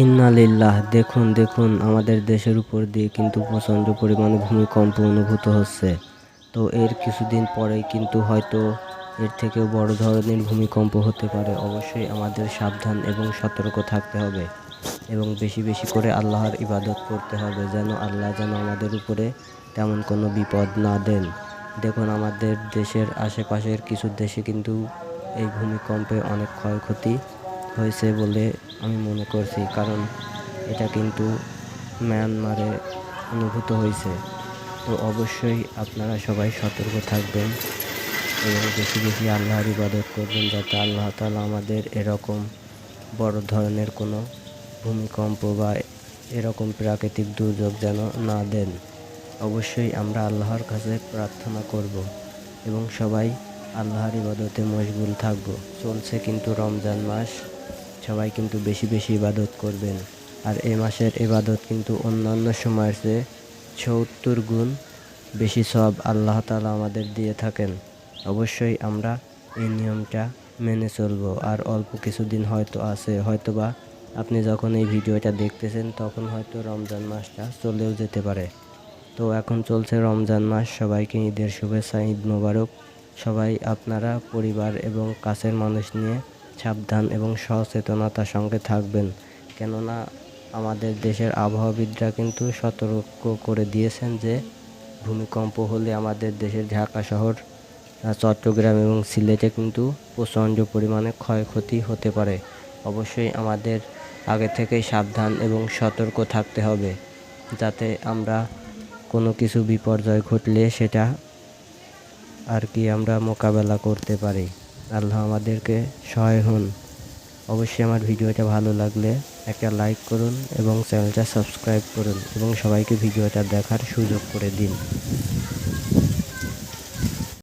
ইন্নালিল্লাহ, দেখুন দেখুন, আমাদের দেশের উপর দিয়ে কিন্তু প্রচণ্ড পরিমাণে ভূমিকম্প অনুভূত হচ্ছে। তো এর কিছুদিন পরেই কিন্তু হয়তো এর থেকেও বড় ধরনের ভূমিকম্প হতে পারে। অবশ্যই আমাদের সাবধান এবং সতর্ক থাকতে হবে এবং বেশি বেশি করে আল্লাহর ইবাদত করতে হবে যেন আল্লাহ যেন আমাদের উপরে তেমন কোনো বিপদ না দেন। দেখুন, আমাদের দেশের আশেপাশের কিছু দেশে কিন্তু এই ভূমিকম্পে অনেক ক্ষয়ক্ষতি হয়েছে বলে আমি মনে করছি, কারণ এটা কিন্তু মায়ানমারে অনুভূত হয়েছে। তো অবশ্যই আপনারা সবাই সতর্ক থাকবেন এবং বেশি বেশি আল্লাহর ইবাদত করবেন যাতে আল্লাহ তালা আমাদের এরকম বড় ধরনের কোনো ভূমিকম্প বা এরকম প্রাকৃতিক দুর্যোগ যেন না দেন। অবশ্যই আমরা আল্লাহর কাছে প্রার্থনা করব এবং সবাই আল্লাহর ইবাদতে মশগুল থাকব। চলছে কিন্তু রমজান মাস। সবাই কিন্তু বেশি বেশি ইবাদত করবেন। আর এ মাসের ইবাদত কিন্তু অন্যান্য সময়ের চেয়ে সত্তর গুণ বেশি সব আল্লাহ তালা আমাদের দিয়ে থাকেন। অবশ্যই আমরা এই নিয়মটা মেনে চলবো। আর অল্প কিছুদিন হয়তো আছে, হয়তোবা আপনি যখন এই ভিডিওটা দেখতেছেন তখন হয়তো রমজান মাসটা চলেও যেতে পারে। তো এখন চলছে রমজান মাস, সবাইকে ঈদের শুভেচ্ছা, ঈদ মোবারক। সবাই আপনারা পরিবার এবং কাছের মানুষ নিয়ে সাবধান এবং সচেতনতার সঙ্গে থাকবেন। কেননা আমাদের দেশের আবহাওয়াবিদরা কিন্তু সতর্ক করে দিয়েছেন যে, ভূমিকম্প হলে আমাদের দেশের ঢাকা শহর চট্টগ্রাম এবং সিলেটে কিন্তু প্রচণ্ড পরিমাণে ক্ষয়ক্ষতি হতে পারে। অবশ্যই আমাদের আগে থেকেই সাবধান এবং সতর্ক থাকতে হবে, যাতে আমরা কোনো কিছু বিপর্যয় ঘটলে সেটা আর কি আমরা মোকাবেলা করতে পারি। আল্লাহ আমাদেরকে সহায় হন। অবশ্যই আমার ভিডিওটা ভালো লাগলে একটা লাইক করুন এবং চ্যানেলটা সাবস্ক্রাইব করুন এবং সবাইকে ভিডিওটা দেখার সুযোগ করে দিন।